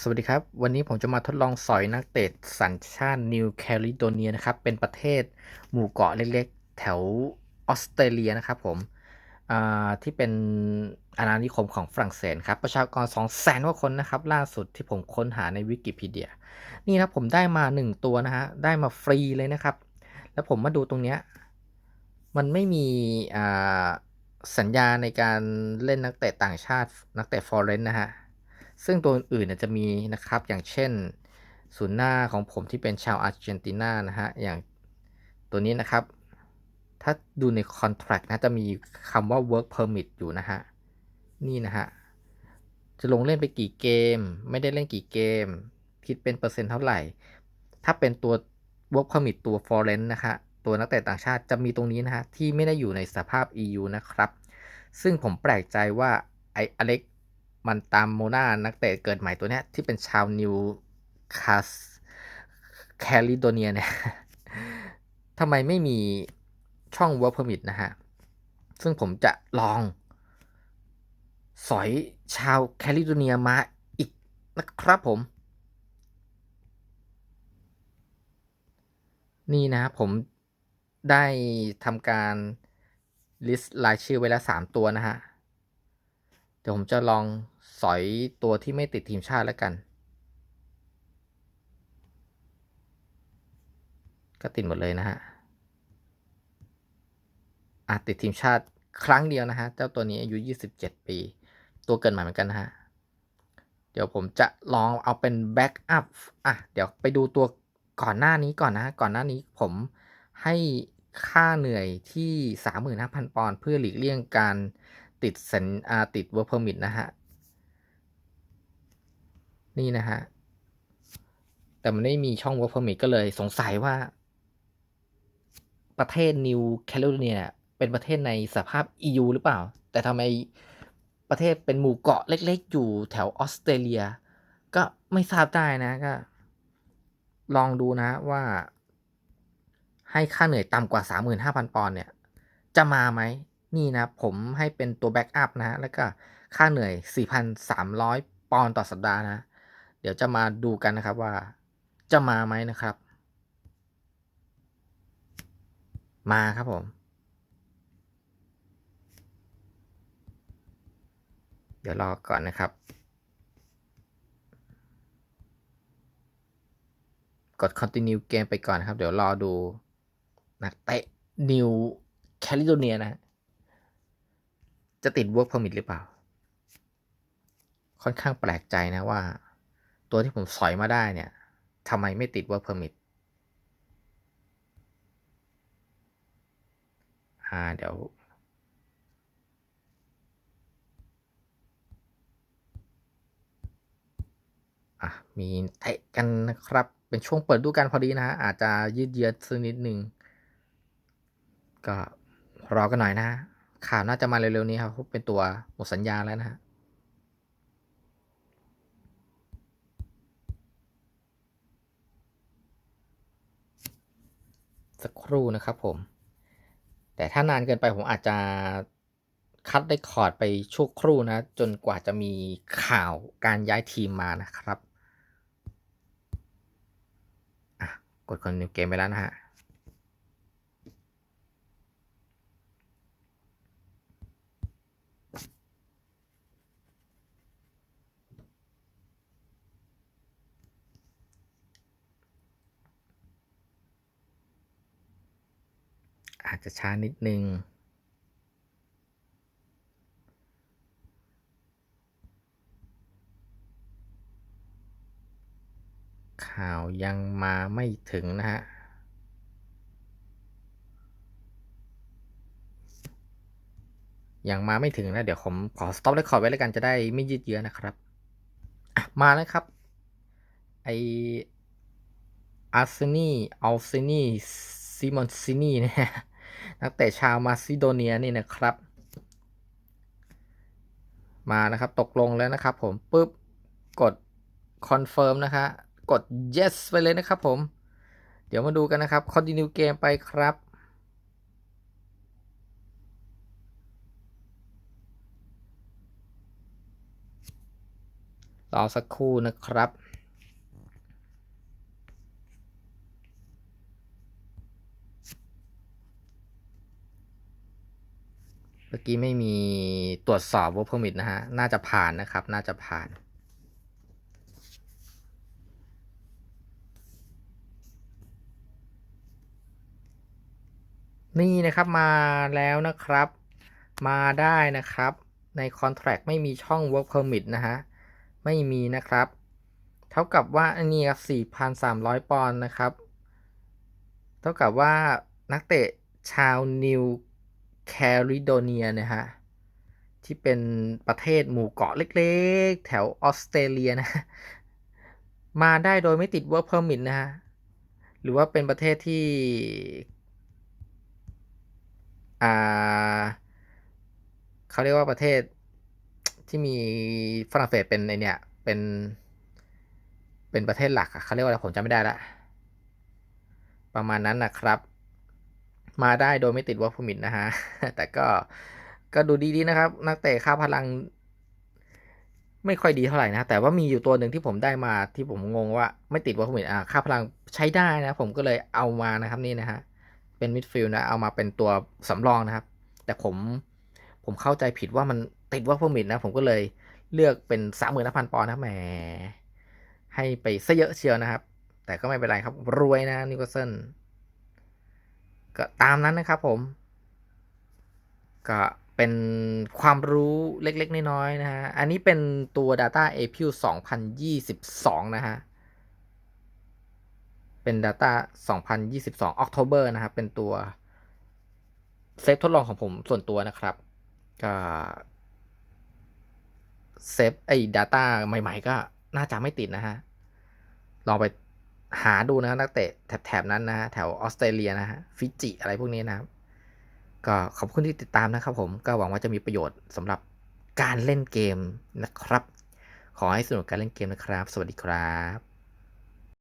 สวัสดีครับ วันนี้ผมจะมาทดลองสอยนักเตะสัญชาตินิวแคลิโดเนียนะครับ เป็นประเทศหมู่เกาะเล็กๆ แถวออสเตรเลียนะครับผมที่เป็นอาณานิคมของฝรั่งเศสครับ ประชากร 2 0 0แสนกว่าคนนะครับ ล่าสุดที่ผมค้นหาในวิกิพีเดีย นี่นะผมได้มา 1 ตัวนะฮะ ได้มาฟรีเลยนะครับ แล้วผมมาดูตรงเนี้ย มันไม่มีสัญญาในการเล่นนักเตะต่างชาตินักเตะฟอร์เรนนะฮะ ซึ่งตัวอื่นจะมีนะครับ อย่างเช่นศูนย์หน้าของผมที่เป็นชาวอาร์เจนตินานะฮะ อย่างตัวนี้นะครับ ถ้าดูในคอนแท c t นะจะมีคำว่า work permit อยู่นะฮะ นี่นะฮะ จะลงเล่นไปกี่เกม ไม่ได้เล่นกี่เกม คิดเป็นเปอร์เซ็นต์เท่าไหร่ ถ้าเป็นตัว work permit ตัว foreign นะฮะตัวนักเตะต่างชาติจะมีตรงนี้นะฮะ ที่ไม่ได้อยู่ในสภาพ EU นะครับ ซึ่งผมแปลกใจว่าไออเล็ก มันตามโมนานักเตะเกิดใหม่ตัวเนี้ยที่เป็นชาวนิวคาสแคลิโดเนียเนี่ยทำไมไม่มีช่อง work permit นะฮะ ซึ่งผมจะลอง สอยชาวแคลิโดเนียมาอีกนะครับผม นี่นะผมได้ทำการ list รายชื่อไว้แล้ว 3 ตัวนะฮะ เดี๋ยวผมจะลอง สอยตัวที่ไม่ติดทีมชาติแล้วกัน ก็ติดหมดเลยนะฮะอาจติดทีมชาติครั้งเดียวนะฮะ เจ้าตัวนี้อายุ 27 ปี ตัวเกินใหม่เหมือนกันนะฮะ เดี๋ยวผมจะลองเอาเป็นแบ็กอัพอะ เดี๋ยวไปดูตัวก่อนหน้านี้ก่อนนะ ก่อนหน้านี้ผมให้ค่าเหนื่อยที่ 35,000 ปอนด์เพื่อหลีกเลี่ยงการติดสัญอาติด work permit นะฮะ นี่นะฮะ แต่มันไม่มีช่อง work permit ก็เลยสงสัยว่า ประเทศนิวแคลิโดเนียเป็นประเทศในสภาพ EU หรือเปล่า แต่ทำไมประเทศเป็นหมู่เกาะเล็กๆ อยู่แถวออสเตรเลีย ก็ไม่ทราบได้นะก็ ลองดูนะว่า ให้ค่าเหนื่อยต่ำกว่า 35,000 ปอนด์เนี่ย จะมาไหม นี่นะ ผมให้เป็นตัวแบ็กอัพนะ แล้วก็ค่าเหนื่อย 4,300 ปอนด์ต่อสัปดาห์นะ เดี๋ยวจะมาดูกันนะครับว่าจะมาไหมนะครับ มาครับผม เดี๋ยวรอก่อนนะครับ กด continue เกมไปก่อนนครับ เดี๋ยวรอดูนักเตะนิวแคลิโดเนียนะ จะติด work permit หรือเปล่า ค่อนข้างแปลกใจนะว่า ตัวที่ผมสอยมาได้เนี่ยทำไมไม่ติด work permit อ่าเดี๋ยว อะ มีเตะกันนะครับ เป็นช่วงเปิดดูกันพอดีนะฮะ อาจจะยืดเยื้อสักนิดหนึ่งก็รอกันหน่อยนะข่าวน่าจะมาเร็วๆนี้ครับ เป็นตัวหมดสัญญาแล้วนะฮะ สักครู่นะครับผม แต่ถ้านานเกินไปผมอาจจะคัดได้คอร์ดไปชั่วครู่นะ จนกว่าจะมีข่าวการย้ายทีมมานะครับกดคอนนิวเกมไปแล้วนะฮะ อาจจะช้านิดนึง ข่าวยังมาไม่ถึงนะฮะยังมาไม่ถึงนะ เดี๋ยวผมขอ stop record ไว้แล้วกันจะได้ไม่ยืดเยื้อนะครับมาแล้วครับ ไออาร์เซนีอัลเซนีซิมอนซินีเนี่ย นักเตะชาวมาซิโดเนียนี่นะครับ มานะครับตกลงแล้วนะครับผมปุ๊บกดคอนเฟิร์มนะคะกด yes ไปเลยนะครับผม เดี๋ยวมาดูกันนะครับ continue เกมไปครับรอสักครู่นะครับ มื่อกี้ไม่มีตรวจสอบ work permit นะฮะ น่าจะผ่านนะครับ น่าจะผ่านนี่นะครับมาแล้วนะครับ มาได้นะครับ ใน contract ไม่มีช่อง work permit นะฮะ ไม่มีนะครับ เท่ากับว่าอันนี้ครับ4,300 ปอนด์นะครับ เท่ากับว่านักเตะชาวนิว แคลิโดเนียนะฮะที่เป็นประเทศหมู่เกาะเล็กๆ แถวออสเตรเลียนะ มาได้โดยไม่ติด work permit นะฮะ หรือว่าเป็นประเทศที่อ่าเขาเรียกว่าประเทศที่มีฝรั่งเศสเป็นไอเนี่ย เป็นเป็นประเทศหลักอะเขาเรียกว่าอะไรผมจำไม่ได้ละ ประมาณนั้นนะครับ มาได้โดยไม่ติด work permit นะฮะ แต่ก็ก็ดูดีๆนะครับ นักเตะค่าพลัง ไม่ค่อยดีเท่าไหร่นะ แต่ว่ามีอยู่ตัวหนึ่งที่ผมได้มาที่ผมงงว่าไม่ติด work permit อ่าค่าพลังใช้ได้นะ ผมก็เลยเอามานะครับนี่นะฮะ เป็นมิดฟิลด์นะ เอามาเป็นตัวสำรองนะครับ แต่ผมผมเข้าใจผิดว่ามันติด work permit นะ ผมก็เลยเลือกเป็นสามหมื่นพันปอนด์นะแหมให้ไปซะเยอะเชียวนะครับ แต่ก็ไม่เป็นไรครับรวยนะนิวคาสเซิล ก็ตามนั้นนะครับผม ก็เป็นความรู้เล็กๆ น้อยๆนะฮะ อันนี้เป็นตัว Data a p i l 2022 นะฮะ เป็น Data 2022 October นะครับ เป็นตัวเซฟทดลองของผมส่วนตัวนะครับ ก็เซฟไอ้ Data ใหม่ ๆ ก็น่าจะไม่ติดนะฮะ ลองไป หาดูนะนักเตะแถบๆนั้นนะฮะแถวออสเตรเลียนะฮะฟิจิอะไรพวกนี้นะครับ ก็ขอบคุณที่ติดตามนะครับผมก็หวังว่าจะมีประโยชน์สำหรับการเล่นเกมนะครับ ขอให้สนุกการเล่นเกมนะครับ สวัสดีครับ